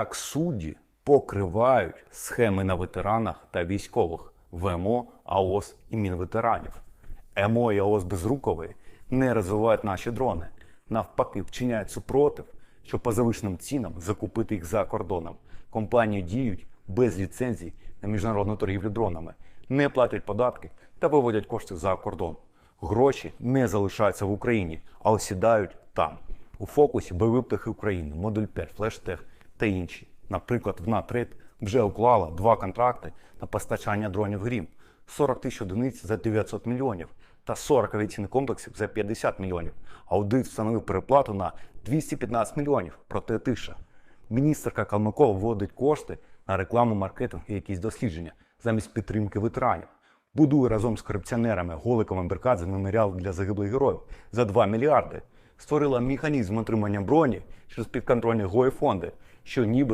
Так судді покривають схеми на ветеранах та військових ВМО, АОС і Мінветеранів. МО і АОС Безрукової не розвивають наші дрони. Навпаки, вчиняють супротив, щоб по завищеним цінам закупити їх за кордоном. Компанії діють без ліцензій на міжнародну торгівлю дронами, не платять податки та виводять кошти за кордон. Гроші не залишаються в Україні, а осідають там. У фокусі бойові птахи України, модуль 5, флештех та інші. Наприклад, вона трейд вже уклала два контракти на постачання дронів Грім 40 тисяч одиниць за 900 мільйонів та 40 авіаційних комплексів за 50 мільйонів. Аудит встановив переплату на 215 мільйонів, проте тиша. Міністерка Калмикова вводить кошти на рекламу, маркетинг і якісь дослідження замість підтримки ветеранів. Будує разом з корупціонерами Голиком і Беркадзе меморіал для загиблих героїв за 2 мільярди. Створила механізм отримання броні через підконтрольні гої фонди, що ніби